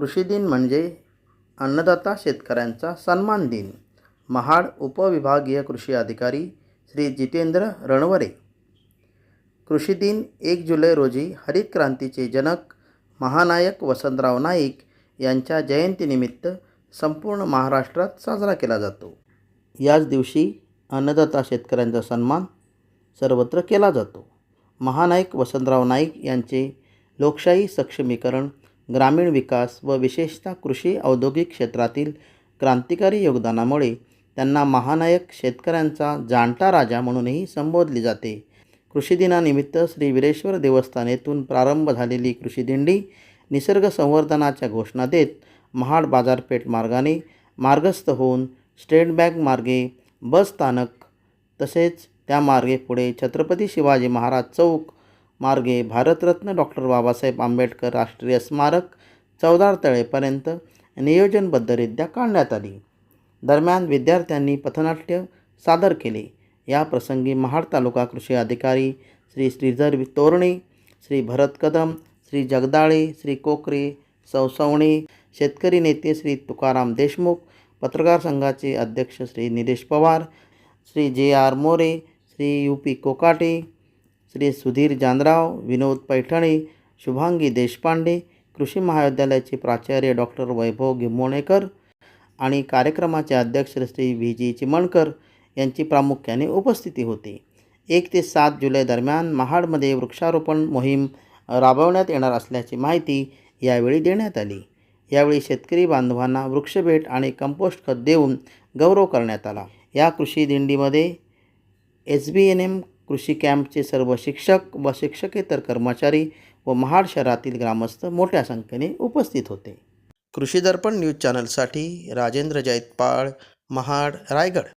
कृषी दिन म्हणजे अन्नदाता शेतकऱ्यांचा सन्मान दिन. महाड उपविभागीय कृषी अधिकारी श्री जितेंद्र रणवरे. कृषी दिन एक जुलै रोजी हरित क्रांतीचे जनक महानायक वसंतराव नाईक यांच्या जयंतीनिमित्त संपूर्ण महाराष्ट्रात साजरा केला जातो. याच दिवशी अन्नदाता शेतकऱ्यांचा सन्मान सर्वत्र केला जातो. महानायक वसंतराव नाईक यांचे लोकशाही सक्षमीकरण ग्रामीण विकास व विशेषतः कृषी औद्योगिक क्षेत्रातील क्रांतिकारी योगदानामुळे त्यांना महानायक शेतकऱ्यांचा जाणता राजा म्हणूनही संबोधले जाते. कृषी दिनानिमित्त श्री विरेश्वर देवस्थान येथून प्रारंभ झालेली कृषी दिंडी निसर्ग संवर्धनाच्या घोषणा देत महाड बाजारपेठ मार्गाने मार्गस्थ होऊन स्टेट बँक मार्गे बस स्थानक तसेच त्या मार्गे पुढे छत्रपती शिवाजी महाराज चौक मार्गे भारतरत्न डॉक्टर बाबासाहेब आंबेडकर राष्ट्रीय स्मारक चौदार तळेपर्यंत नियोजनबद्धरित्या काढण्यात आली. दरम्यान विद्यार्थ्यांनी पथनाट्य सादर केले. या प्रसंगी महाड तालुका कृषी अधिकारी श्री श्रीधर तोरणे श्री भरत कदम श्री जगदाळे श्री कोकरे सौसवणे शेतकरी नेते श्री तुकाराम देशमुख पत्रकार संघाचे अध्यक्ष Shri Nilesh Pawar Shri J R More Shri U P Kokate Shri Sudhir Janrao Vinod Paithane Shubhangi Deshpande कृषी महाविद्यालयाचे प्राचार्य डॉक्टर वैभव गिम्मोणेकर आणि कार्यक्रमाचे अध्यक्ष श्री व्ही. जी. चिमणकर यांची प्रामुख्याने उपस्थिती होती. एक ते सात जुलै दरम्यान महाडमध्ये वृक्षारोपण मोहीम राबवण्यात येणार असल्याची माहिती यावेळी देण्यात आली. यावेळी शेतकरी बांधवांना वृक्षभेट आणि कंपोस्ट खत देऊन गौरव करण्यात आला. या कृषी दिंडीमध्ये एस बी एन एम कृषी कॅम्पचे सर्व शिक्षक व शिक्षकेतर कर्मचारी व महाड शहरातील ग्रामस्थ मोठ्या संख्येने उपस्थित होते. कृषी दर्पण न्यूज चॅनलसाठी राजेंद्र जैतपाळ महाड रायगड.